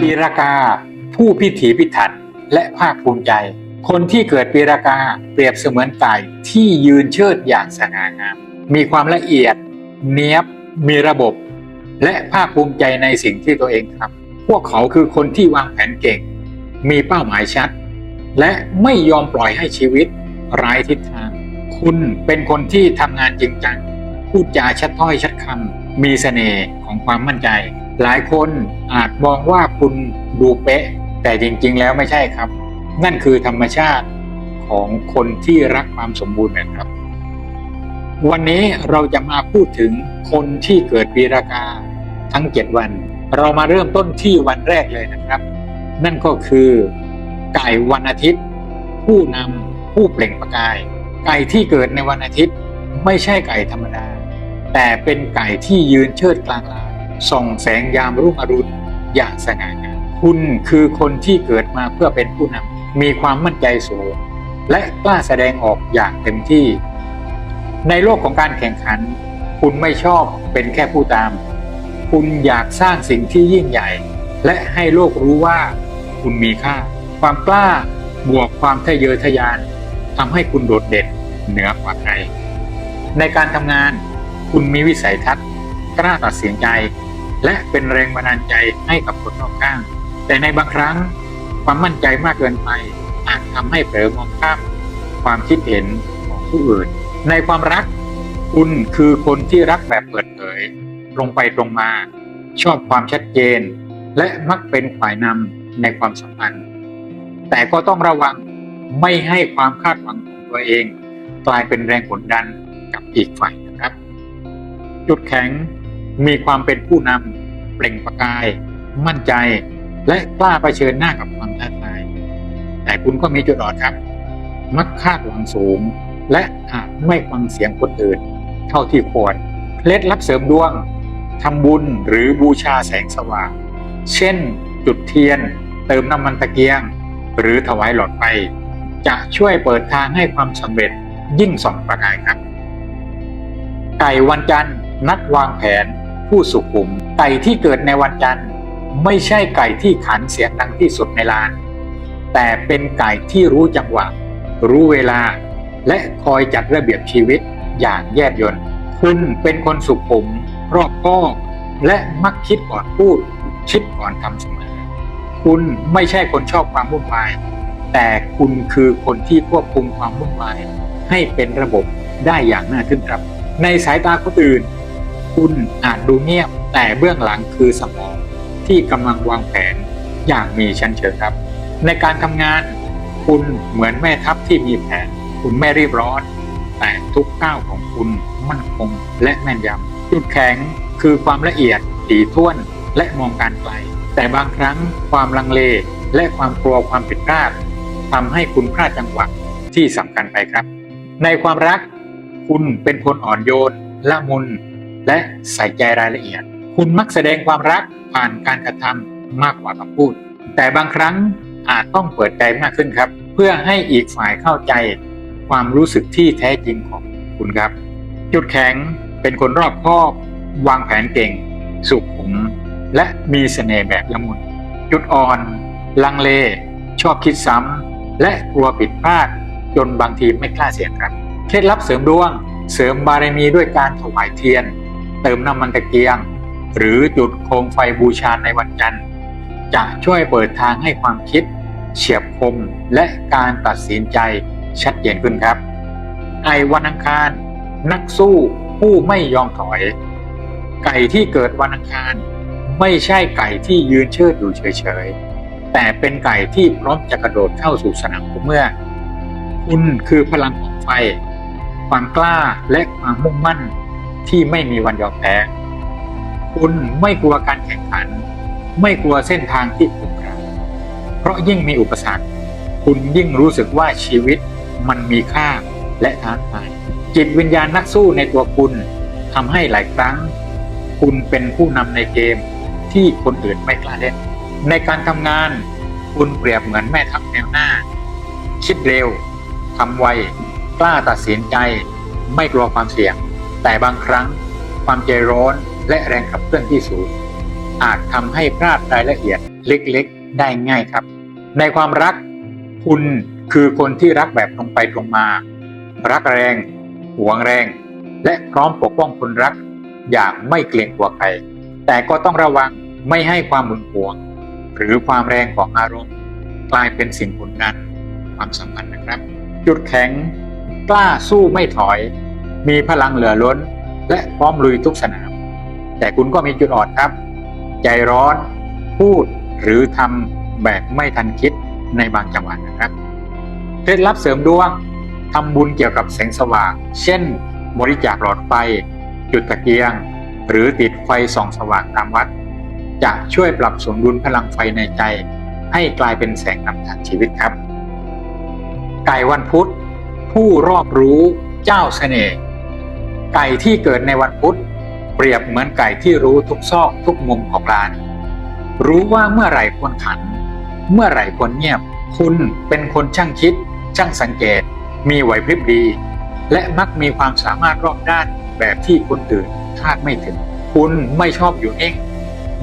ปีรากา ผู้พิถีพิถันและภาคภูมิใจ คนที่เกิดปีรากาเปรียบเสมือนไก่ที่ยืนเชิดอย่างสง่างาม มีความละเอียด เนี้ยบ มีระบบ และภาคภูมิใจในสิ่งที่ตัวเองทำพวกเขาคือคนที่วางแผนเก่ง มีเป้าหมายชัด และไม่ยอมปล่อยให้ชีวิตไร้ทิศทาง คุณเป็นคนที่ทำงานจริงจังพูดจาชัดถ้อยชัดคำมีเสน่ห์ของความมั่นใจ หลายคนอาจมองว่าคุณดูเป๊ะ แต่จริงๆ แล้วไม่ใช่ครับ นั่นคือธรรมชาติของคนที่รักความสมบูรณ์แบบครับ วันนี้เราจะมาพูดถึงคนที่เกิดปีรากาทั้ง 7 วัน เรามาเริ่มต้นที่วันแรกเลยนะครับ นั่นก็คือไก่วันอาทิตย์ ผู้นำผู้เปล่งประกาย ไก่ที่เกิดในวันอาทิตย์ไม่ใช่ไก่ธรรมดา แต่เป็นไก่ที่ยืนเชิดกลางลา ส่องแสงยามรุ่งอรุณอย่างสง่างามคุณคือคนที่เกิดมาเพื่อเป็นผู้นำมีความมั่นใจสูง และกล้าแสดงออกอย่างเต็มที่ ในโลกของการแข่งขัน คุณไม่ชอบเป็นแค่ผู้ตาม คุณอยากสร้างสิ่งที่ยิ่งใหญ่ และให้โลกรู้ว่า คุณมีค่า ความกล้าบวกความทะเยอทะยานทำให้คุณโดดเด่นเหนือกว่าใครในการทำงาน คุณมีวิสัยทัศน์กล้าตัดสินใจ และเป็นแรงบันดาลใจให้กับคนรอบข้าง แต่ในบางครั้งความมั่นใจมากเกินไปอาจทำให้เผลอมองข้ามความคิดเห็นของผู้อื่น ในความรักคุณคือคนที่รักแบบเปิดเผยตรงไปตรงมา ชอบความชัดเจน และมักเป็นฝ่ายนำในความสัมพันธ์ แต่ก็ต้องระวังไม่ให้ความคาดหวังของตัวเอง กลายเป็นแรงกดดันกับอีกฝ่ายนะครับ จุดแข็ง มีความเป็นผู้นำเปล่งประกาย มั่นใจ และกล้าเผชิญหน้ากับความท้าทาย แต่คุณก็มีจุดอ่อนครับ มักคาดหวังสูง และอาจไม่ฟังเสียงคนอื่น เท่าที่ควรเคล็ดลับเสริมดวงทำบุญหรือบูชาแสงสว่าง เช่น จุดเทียน เติมน้ำมันตะเกียง หรือถวายหลอดไฟจะช่วยเปิดทางให้ความสำเร็จยิ่งส่องประกายครับ ไก่วันจันทร์นักวางแผน ผู้สุขุม ไก่ที่เกิดในวันจันทร์ ไม่ใช่ไก่ที่ขันเสียงดังที่สุดในลาน แต่เป็นไก่ที่รู้จังหวะ รู้เวลา และคอยจัดระเบียบชีวิตอย่างแยบยลคุณเป็นคนสุขุม รอบคอบและมักคิดก่อนพูด คิดก่อนทำเสมอ คุณไม่ใช่คนชอบความวุ่นวาย แต่คุณคือคนที่ควบคุมความวุ่นวาย ให้เป็นระบบได้อย่างน่าทึ่งครับ ในสายตาคนอื่น คุณอาจดูเงียบแต่เบื้องหลังคือสมองที่กำลังวางแผนอย่างมีชั้นเชิงครับ ในการทำงานคุณเหมือนแม่ทัพที่มีแผน คุณไม่รีบร้อน แต่ทุกก้าวของคุณมั่นคงและแม่นยำจุดแข็งคือความละเอียดถี่ถ้วนและมองการไกล แต่บางครั้งความลังเลและความกลัวความผิดพลาดทำให้คุณพลาดจังหวะที่สำคัญไปครับ ในความรักคุณเป็นคนอ่อนโยนละมุน และใส่ใจรายละเอียด คุณมักแสดงความรักผ่านการกระทำมากกว่าคำพูด แต่บางครั้งอาจต้องเปิดใจมากขึ้นครับ เพื่อให้อีกฝ่ายเข้าใจ ความรู้สึกที่แท้จริงของคุณครับ จุดแข็งเป็นคนรอบคอบ วางแผนเก่ง สุขุม และมีเสน่ห์แบบละมุน จุดอ่อน ลังเล ชอบคิดซ้ำและกลัวผิดพลาด จนบางทีไม่กล้าเสี่ยงครับ เคล็ดลับเสริมดวง เสริมบารมีด้วยการถวายเทียน เติมน้ำมันตะเกียง หรือจุดโคมไฟบูชาในวันจันทร์ จะช่วยเปิดทางให้ความคิด เฉียบคมและการตัดสินใจชัดเจนขึ้นครับ ไก่วันอังคาร นักสู้ผู้ไม่ยอมถอย ไก่ที่เกิดวันอังคาร ไม่ใช่ไก่ที่ยืนเชิดอยู่เฉยๆ แต่เป็นไก่ที่พร้อมจะกระโดดเข้าสู่สนามเมื่อ คุณคือพลังของไฟความกล้าและความมุ่งมั่น ที่ไม่มีวันยอมแพ้ คุณไม่กลัวการแข่งขัน ไม่กลัวเส้นทางที่ขรุขระเพราะยิ่งมีอุปสรรค คุณยิ่งรู้สึกว่าชีวิตมันมีค่าและท้าทายจิตวิญญาณนักสู้ในตัวคุณทำให้หลายครั้ง คุณเป็นผู้นำในเกมที่คนอื่นไม่กล้าเล่น ในการทำงาน คุณเปรียบเหมือนแม่ทัพแนวหน้า คิดเร็วทำไว กล้าตัดสินใจ ไม่กลัวความเสี่ยง แต่บางครั้งความใจร้อนและแรงขับเคลื่อนที่สูง อาจทำให้พลาดรายละเอียดเล็กๆ ได้ง่ายครับ ในความรัก คุณคือคนที่รักแบบตรงไปตรงมา รักแรง หวงแรง และพร้อมปกป้องคนรัก อย่างไม่เกรงกลัวใคร แต่ก็ต้องระวังไม่ให้ความหึงหวง หรือความแรงของอารมณ์ กลายเป็นสิ่งกดดันความสัมพันธ์นะครับ จุดแข็ง กล้าสู้ไม่ถอย มีพลังเหลือล้น และพร้อมลุยทุกสนาม แต่คุณก็มีจุดอ่อนครับ ใจร้อน พูดหรือทำแบบไม่ทันคิดในบางจังหวะนะครับเคล็ดลับเสริมดวงทำบุญเกี่ยวกับแสงสว่าง เช่น บริจาคหลอดไฟ จุดตะเกียง หรือติดไฟส่องสว่างตามวัด จะช่วยปรับสมดุลพลังไฟในใจ ให้กลายเป็นแสงนำทางชีวิตครับไก่วันพุธ ผู้รอบรู้เจ้าเสน่ห์ ไก่ที่เกิดในวันพุธเปรียบเหมือนไก่ที่รู้ทุกซอกทุกมุมของลาน รู้ว่าเมื่อไหร่ควรขัน เมื่อไหร่ควรเงียบ คุณเป็นคนช่างคิด ช่างสังเกต มีไหวพริบดี และมักมีความสามารถรอบด้านแบบที่คนอื่นคาดไม่ถึง คุณไม่ชอบอยู่เอง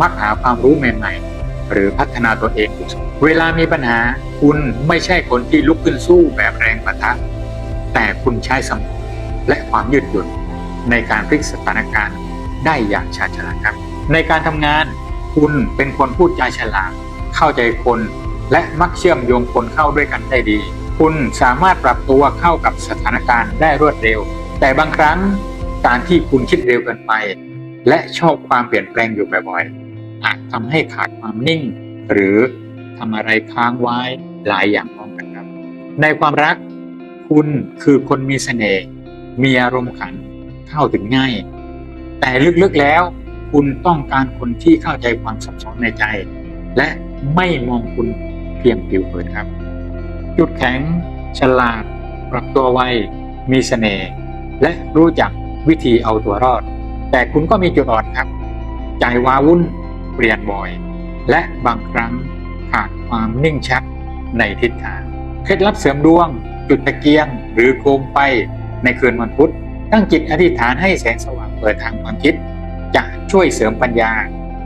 มักหาความรู้ใหม่ๆ หรือพัฒนาตัวเองเสมอเวลามีปัญหา คุณไม่ใช่คนที่ลุกขึ้นสู้แบบแรงปะทะ แต่คุณใช้สมองและความยืดหยุ่น ในการพลิกสถานการณ์ได้อย่างชาญฉลาดครับ ในการทำงานคุณเป็นคนพูดจาฉลาด เข้าใจคน และมักเชื่อมโยงคนเข้าด้วยกันได้ดี คุณสามารถปรับตัวเข้ากับสถานการณ์ได้รวดเร็ว แต่บางครั้งการที่คุณคิดเร็วเกินไป และชอบความเปลี่ยนแปลงอยู่บ่อยๆอาจทำให้ขาดความนิ่ง หรือทำอะไรค้างไว้หลายอย่างพร้อมกันครับ ในความรัก คุณคือคนมีเสน่ห์มีอารมณ์ขัน เข้าถึงง่าย แต่ลึกๆแล้ว คุณต้องการคนที่เข้าใจความสับสนในใจ และไม่มองคุณเพียงผิวเผินครับ จุดแข็ง ฉลาด ปรับตัวไว มีเสน่ห์และรู้จักวิธีเอาตัวรอด แต่คุณก็มีจุดอ่อนครับ ใจว้าวุ่น เปลี่ยนบ่อย และบางครั้งขาดความนิ่งชัดในทิศทาง เคล็ดลับเสริมดวง จุดตะเกียง หรือโคมไฟในคืนวันพุธ ตั้งจิตอธิษฐานให้แสงสว่างเปิดทางความคิด จะช่วยเสริมปัญญา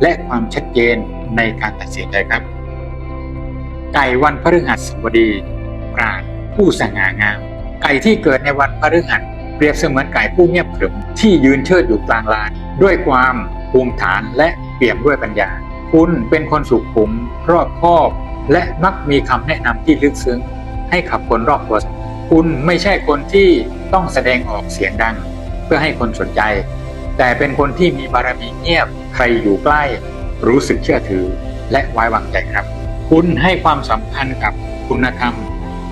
และความชัดเจนในการตัดสินใจครับ ไก่วันพฤหัสบดีปราดผู้สง่างาม ไก่ที่เกิดในวันพฤหัสเปรียบเสมือนไก่ผู้เงียบขรึมที่ยืนเชิดอยู่กลางลาน ด้วยความภูมิฐานและเปี่ยมด้วยปัญญา คุณเป็นคนสุขุม รอบคอบ และมักมีคำแนะนำที่ลึกซึ้ง ให้ขับคนรอบตัวคุณไม่ใช่คนที่ ต้องแสดงออกเสียงดัง เพื่อให้คนสนใจ แต่เป็นคนที่มีบารมีเงียบใครอยู่ใกล้ รู้สึกเชื่อถือ และไว้วางใจครับ คุณให้ความสำคัญกับคุณธรรม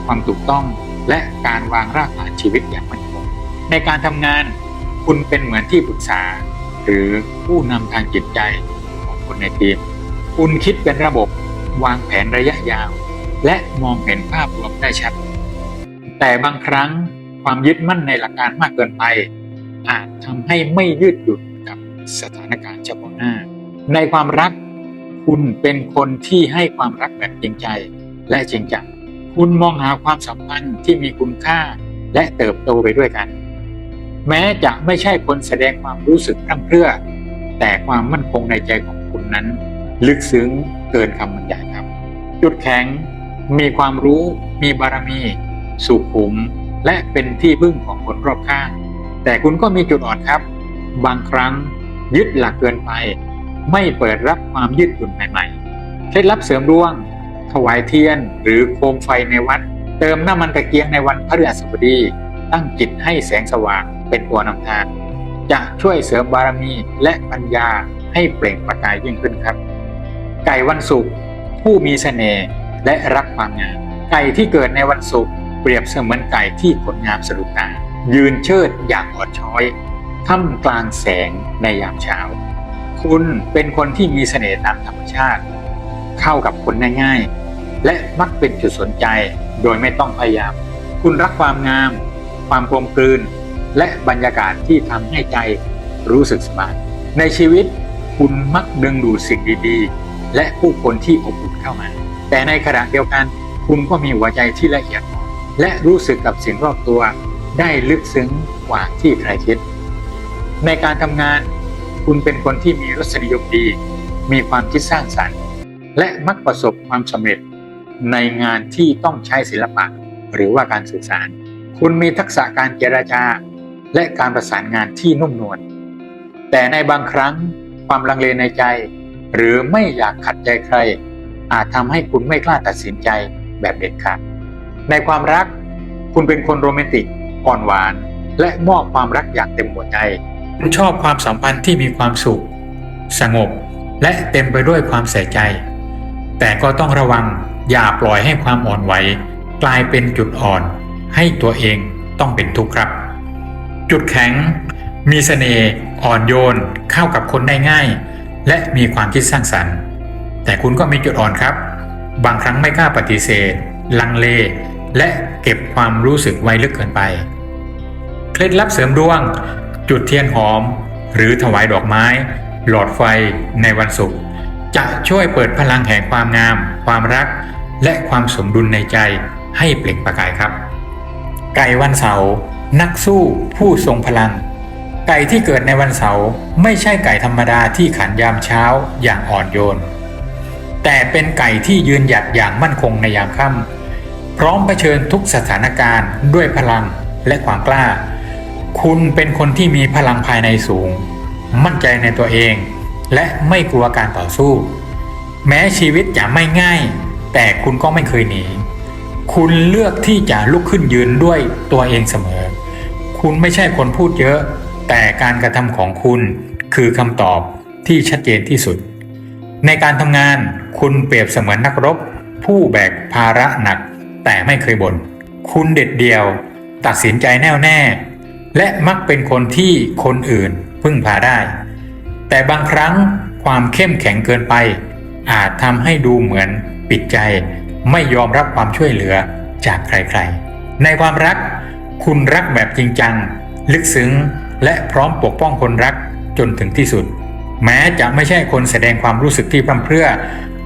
ความถูกต้องและการวางรากฐานชีวิตอย่างมั่นคงในการทำงาน คุณเป็นเหมือนที่ปรึกษา หรือผู้นำทางจิตใจของคนในทีม คุณคิดเป็นระบบวางแผนระยะยาว และมองเห็นภาพรวมได้ชัด แต่บางครั้ง ความยึดมั่นในหลักการมากเกินไป อาจทำให้ไม่ยืดหยุ่นกับสถานการณ์เฉพาะหน้า ในความรักคุณเป็นคนที่ให้ความรักแบบจริงใจและจริงจังคุณมองหาความสัมพันธ์ที่มีคุณค่าและเติบโตไปด้วยกัน แม้จะไม่ใช่คนแสดงความรู้สึกร่ำเพื่อ แต่ความมั่นคงในใจของคุณนั้น ลึกซึ้งเกินคำบรรยายครับ จุดแข็ง มีความรู้ มีบารมี สุขุม และเป็นที่พึ่งของคนรอบข้าง แต่คุณก็มีจุดอ่อนครับ บางครั้งยึดหลักเกินไป ไม่เปิดรับความยืดหยุ่นใหม่ๆเคล็ดลับเสริมดวง ถวายเทียนหรือโคมไฟในวัด เติมน้ำมันตะเกียงในวันพฤหัสบดี ตั้งจิตให้แสงสว่างเป็นตัวนำทาง จะช่วยเสริมบารมีและปัญญาให้เปล่งประกายยิ่งขึ้นครับ ไก่วันศุกร์ผู้มีเสน่ห์และรักความงามไก่ที่เกิดในวันศุกร์ เปรียบเสมือนไก่ที่ขนงามสะดุดตา ยืนเชิดอย่างอ่อนช้อยท่ามกลางแสงในยามเช้า คุณเป็นคนที่มีเสน่ห์ตามธรรมชาติ เข้ากับคนได้ง่ายและมักเป็นจุดสนใจโดยไม่ต้องพยายาม คุณรักความงาม ความกลมกลืน และบรรยากาศที่ทำให้ใจรู้สึกสบาย ในชีวิตคุณมักดึงดูดสิ่งดีๆ และผู้คนที่อบอุ่นเข้ามา แต่ในขณะเดียวกัน คุณก็มีหัวใจที่ละเอียดอ่อน และรู้สึกกับสิ่งรอบตัวได้ลึกซึ้งกว่าที่ใครคิด ในการทำงานคุณเป็นคนที่มีรสนิยมดี มีความคิดสร้างสรรค์ และมักประสบความสำเร็จ ในงานที่ต้องใช้ศิลปะหรือว่าการสื่อสาร คุณมีทักษะการเจรจา และการประสานงานที่นุ่มนวล แต่ในบางครั้งความลังเลในใจ หรือไม่อยากขัดใจใคร อาจทำให้คุณไม่กล้าตัดสินใจแบบเด็ดขาด ในความรักคุณเป็นคนโรแมนติกอ่อนหวาน และมอบความรักอย่างเต็มหัวใจ คุณชอบความสัมพันธ์ที่มีความสุข สงบ และเต็มไปด้วยความใส่ใจ แต่ก็ต้องระวังอย่าปล่อยให้ความอ่อนไหว กลายเป็นจุดอ่อน ให้ตัวเองต้องเป็นทุกข์ครับ จุดแข็ง มีเสน่ห์อ่อนโยนเข้ากับคนได้ง่าย และมีความคิดสร้างสรรค์ แต่คุณก็มีจุดอ่อนครับ บางครั้งไม่กล้าปฏิเสธ ลังเล และเก็บความรู้สึกไว้ลึกเกินไป เคล็ดลับเสริมดวง จุดเทียนหอม หรือถวายดอกไม้ หลอดไฟในวันศุกร์จะช่วยเปิดพลังแห่งความงาม ความรัก และความสมดุลในใจให้เปล่งประกายครับ ไก่วันเสาร์นักสู้ผู้ทรงพลัง ไก่ที่เกิดในวันเสาร์ไม่ใช่ไก่ธรรมดาที่ขันยามเช้าอย่างอ่อนโยน แต่เป็นไก่ที่ยืนหยัดอย่างมั่นคงในยามค่ำ พร้อมเผชิญทุกสถานการณ์ด้วยพลังและความกล้า คุณเป็นคนที่มีพลังภายในสูง มั่นใจในตัวเอง และไม่กลัวการต่อสู้ แม้ชีวิตจะไม่ง่าย แต่คุณก็ไม่เคยหนี คุณเลือกที่จะลุกขึ้นยืนด้วยตัวเองเสมอ คุณไม่ใช่คนพูดเยอะ แต่การกระทำของคุณคือคำตอบที่ชัดเจนที่สุด ในการทำงานคุณเปรียบเสมือนนักรบ ผู้แบกภาระหนัก แต่ไม่เคยบน่นคุณเด็ดเดียว ตัดสินใจแน่วแน่ และมักเป็นคนที่คนอื่นพึ่งพาได้ แต่บางครั้งความเข้มแข็งเกินไป อาจทำให้ดูเหมือนปิดใจ ไม่ยอมรับความช่วยเหลือจากใครๆ ในความรัก คุณรักแบบจริงจัง ลึกซึ้ง และพร้อมปกป้องคนรักจนถึงที่สุด แม้จะไม่ใช่คนแสดงความรู้สึกที่พร่ำเพรื่อ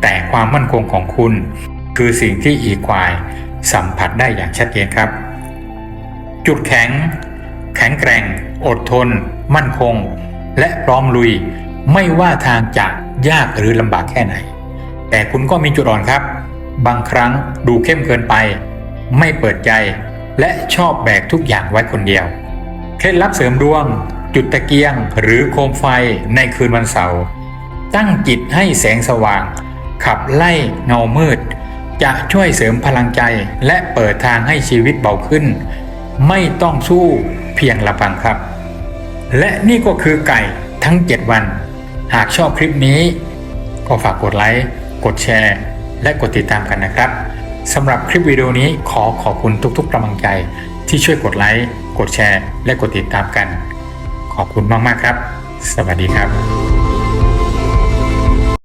แต่ความมั่นคงของคุณ คือสิ่งที่อีควายสัมผัสได้อย่างชัดเจนครับ จุดแข็ง แข็งแกร่ง อดทน มั่นคง และพร้อมลุย ไม่ว่าทางจะยากหรือลำบากแค่ไหน แต่คุณก็มีจุดอ่อนครับ บางครั้งดูเข้มเกินไป ไม่เปิดใจ และชอบแบกทุกอย่างไว้คนเดียว เคล็ดลับเสริมดวง จุดตะเกียง หรือโคมไฟในคืนวันเสาร์ตั้งจิตให้แสงสว่าง ขับไล่เงามืด จะช่วยเสริมพลังใจและเปิดทางให้ชีวิตเบาขึ้น ไม่ต้องสู้เพียงลำพังครับ และนี่ก็คือไก่ทั้ง 7 วัน หากชอบคลิปนี้ ก็ฝากกดไลค์กดแชร์ และกดติดตามกันนะครับสำหรับคลิปวิดีโอนี้ขอขอบคุณทุกๆกำลังใจ ที่ช่วยกดไลค์กดแชร์ และกดติดตามกัน ขอบคุณมากๆครับ สวัสดีครับ